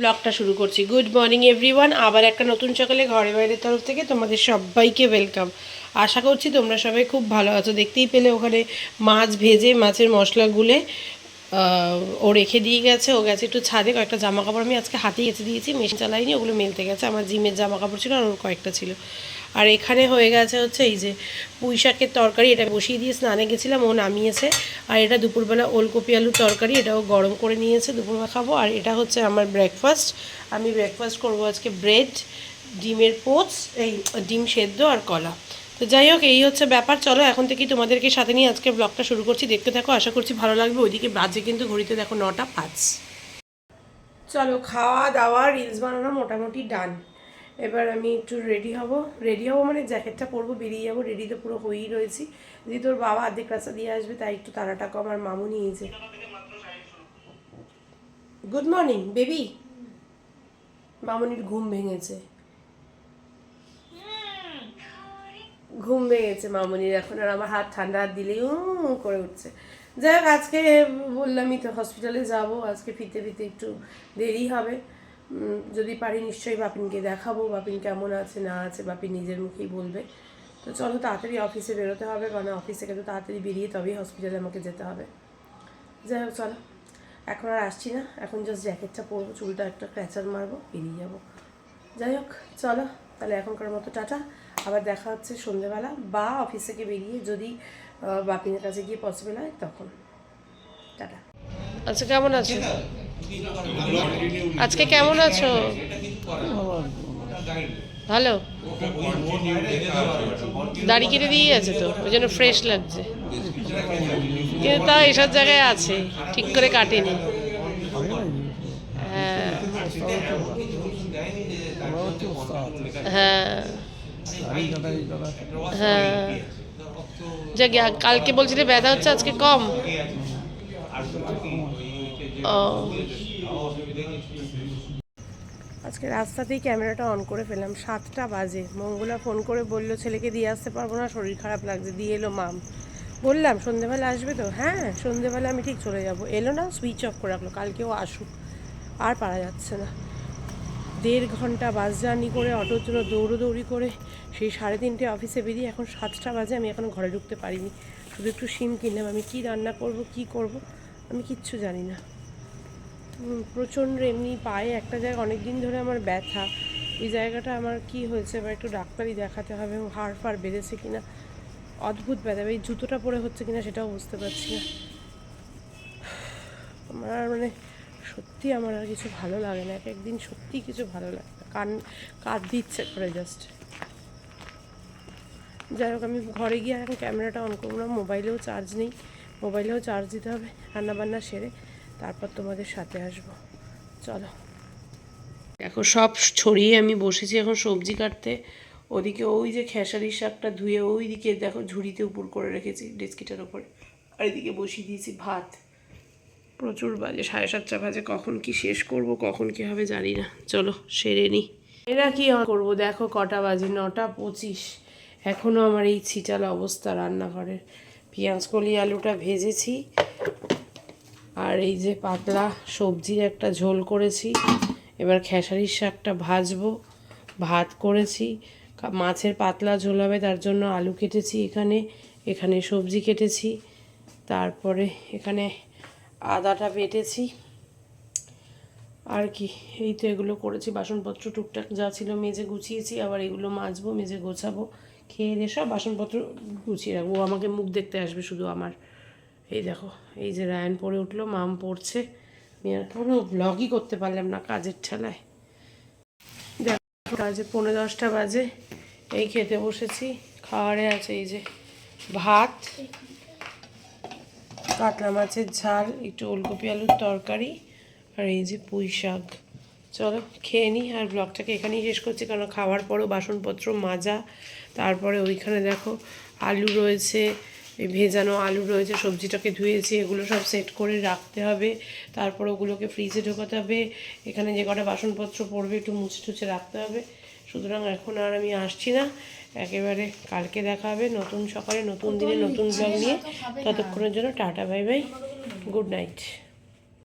ব্লগটা শুরু করছি। Good morning everyone. আবার একটা নতুন সকালে ঘরে বাইরের তরফ থেকে তোমাদের সবাইকে ওয়েলকাম। আশা করছি তোমরা সবাই খুব ভালো আছো। দেখতেই পেলে ওখানে মাছ ভেজে, মাছের মশলা গুলে ও রেখে দিয়ে গেছে, ও গেছে একটু ছাদে, কয়েকটা জামা কাপড় আমি আজকে হাতে গেছে দিয়েছি, মেশিন চালাইনি, ওগুলো মেলতে গেছে, আমার জিমের জামা কাপড় ছিল আর ওর কয়েকটা ছিল। আর এখানে হয়ে গেছে হচ্ছে এই যে পুঁই শাকের তরকারি, এটা বসিয়ে দিয়ে স্নানে গেছিলাম, ও নামিয়েছে, আর এটা দুপুরবেলা ওলকপি আলুর তরকারি এটাও গরম করে নিয়েছে, দুপুরবেলা খাব, আর এটা হচ্ছে আমার ব্রেকফাস্ট আমি ব্রেকফাস্ট করব আজকে ব্রেড ডিমের পোচ, এই ডিম সেদ্ধ আর কলা। তো যাই হোক, এই হচ্ছে ব্যাপার। চলো, এখন থেকেই তোমাদেরকে সাথে নিয়ে আজকে ব্লগটা শুরু করছি। দেখতে থাকো, আশা করছি ভালো লাগবে। ওইদিকে বাজে কিন্তু ঘড়িতে দেখো নটা পাঁচ। চলো, খাওয়া দাওয়া রিলস বানানো মোটামুটি ডান এবার আমি একটু রেডি হব। রেডি হব মানে জ্যাকেটটা পরবো, বেরিয়ে যাব। রেডি তো পুরো হয়েই রয়েছি। যদি তোর বাবা অর্ধেক রাস্তা দিয়ে আসবে, তাই একটু তাড়াটা কম আর মামু নিয়েছে গুড মর্নিং বেবি মামুনির ঘুম ভেঙেছে। ঘুম ভেঙেছে মামুনির এখন, আর আমার হাত ঠান্ডা হাত দিলেই করে উঠছে। যাই হোক, আজকে বললামই তো হসপিটালে যাব, আজকে ফিরতে ফিরতে একটু দেরি হবে। যদি পারি নিশ্চয়ই বাপিনকে দেখাবো, বাপিন কেমন আছে, না আছে, বাপিন নিজের মুখেই বলবে। তো চলো তাড়াতাড়ি অফিসে বেরোতে হবে, কারণ অফিস থেকে তো তাড়াতাড়ি বেরিয়ে তবেই হসপিটালে আমাকে যেতে হবে। যাই হোক, চলো। এখন আর আসছি না, এখন জাস্ট জ্যাকেটটা পরবো, চুলটা একটা ক্র্যাচার মারবো, বেরিয়ে যাব। যাই হোক, চলো। তাহলে এখনকার মতো টাটা। আবার দেখা হচ্ছে সন্ধেবেলা বা অফিস থেকে বেরিয়ে যদি বাপিনের কাছে গিয়ে পসিবল হয় তখন। টাটা। আচ্ছা কেমন আছো? আজকে কেমন আছো? ভালো। দাড়ি কেটে দিয়ে আছে তো, ওই জন্য ফ্রেশ লাগছে। কিন্তু তাও এসব জায়গায় আছে, ঠিক করে কাটেনি। হ্যাঁ। হ্যাঁ। হ্যাঁ যাক কালকে বলছিলে ব্যথা হচ্ছে আজকে কম। ও। আজকে রাস্তাতেই ক্যামেরাটা অন করে ফেললাম সাতটা বাজে। মঙ্গলা ফোন করে বলল ছেলেকে দিয়ে আসতে পারব না শরীর খারাপ লাগছে। দিয়ে এলো মাম। বললাম সন্ধেবেলা আসবে তো? হ্যাঁ সন্ধেবেলা আমি ঠিক চলে যাব। এলো না সুইচ অফ করে রাখল কালকেও আসুক আর পারা যাচ্ছে না। দেড় ঘণ্টা বাস জার্নি করে অটোর জন্য দৌড়োদৌড়ি করে, সেই সাড়ে তিনটে অফিসে বেরিয়ে এখন সাতটা বাজে, আমি এখন ঘরে ঢুকতে পারিনি। শুধু একটু শিম কিনলাম, আমি কি রান্না করব, কি করব, আমি কিচ্ছু জানি না। প্রচণ্ড এমনি পায়ে একটা জায়গায় অনেক দিন ধরে আমার ব্যথা। ওই জায়গাটা আমার কি হয়েছে এবার একটু ডাক্তারই দেখাতে হবে, এবং হাড় ফাড় বেড়েছে কিনা, অদ্ভুত ব্যথা এই জুতোটা পরে হচ্ছে কিনা সেটাও বুঝতে পারছি না। আমার মানে সত্যি আমার আর কিছু ভালো লাগে না এক একদিন সত্যি কিছু ভালো লাগে না। কান কাঁদ দিচ্ছে করে জাস্ট যাই হোক, আমি ঘরে গিয়ে এখন ক্যামেরাটা অন করব না, মোবাইলেও চার্জ নেই। মোবাইলেও চার্জ দিতে হবে, রান্নাবান্না সেরে তারপর তোমাদের সাথে আসব। চলো। দেখো, সব ছড়িয়ে আমি বসেছি এখন সবজি কাটতে। ওদিকে ওই যে খেসারির শাকটা ধুয়ে ওই দিকে দেখো ঝুড়িতে উপর করে রেখেছি, ডেস্কিটার ওপরে আর এদিকে বসিয়ে দিয়েছি ভাত। প্রচুর বাজে, সাড়ে সাতটা বাজে। কখন কি শেষ করব, কখন কি হবে জানি না। চলো, সেরে নি। এরা কি করব? দেখো, কটা বাজে, নটা পঁচিশ। এখনও আমার এই ছিটাল অবস্থা রান্নাঘরের। পেঁয়াজ কলি, আলুটা ভেজেছি। আর এই যে পাতলা সবজির একটা ঝোল করেছি। এবার খেসারির শাকটা ভাজবো। ভাত করেছি। মাছের পাতলা ঝোল হবে, তার জন্য আলু কেটেছি এখানে। এখানে সবজি কেটেছি। তারপরে এখানে আদাটা বেটেছি। আর কি, এই তো এগুলো করেছি, বাসনপত্র টুকটাক যা ছিল মেজে গুছিয়েছি, আবার এগুলো মাজবো, মেজে গোছাবো, খেয়ে দিয়ে সব বাসনপত্র গুছিয়ে রাখব। ও আমাকে মুখ দেখতে আসবে শুধু আমার। এই দেখো, এই যে রায়ন পড়ে উঠল, মাম পড়ছে। আমি আর কোনো ব্লগই করতে পারলাম না কাজের ঠেলায়। দেখো, কাজে পনেরো দশটা বাজে, এই খেতে বসেছি। খাওয়ারে আছে এই যে ভাত। কাতলা মাছের ঝাল, একটু ওলকপি আলুর তরকারি আর এই যে পুঁই শাক। চলো, খেয়ে নিই আর ব্লগটাকে এখানেই শেষ করছি, কারণ খাওয়ার পরেও বাসনপত্র মাজা। তারপরে ওইখানে দেখো আলু রয়েছে, এই ভেজানো আলু রয়েছে, সবজিটাকে ধুয়েছি, এগুলো সব সেট করে রাখতে হবে। তারপর ওগুলোকে ফ্রিজে ঢোকাতে হবে। এখানে যে কটা বাসনপত্র পড়বে, একটু মুছে টুছে রাখতে হবে। সুতরাং এখন আর আমি আসছি না। একেবারে কালকে দেখা হবে নতুন সকালে নতুন দিনে নতুন ব্লগ নিয়ে। ততক্ষণের জন্য tata bye bye good night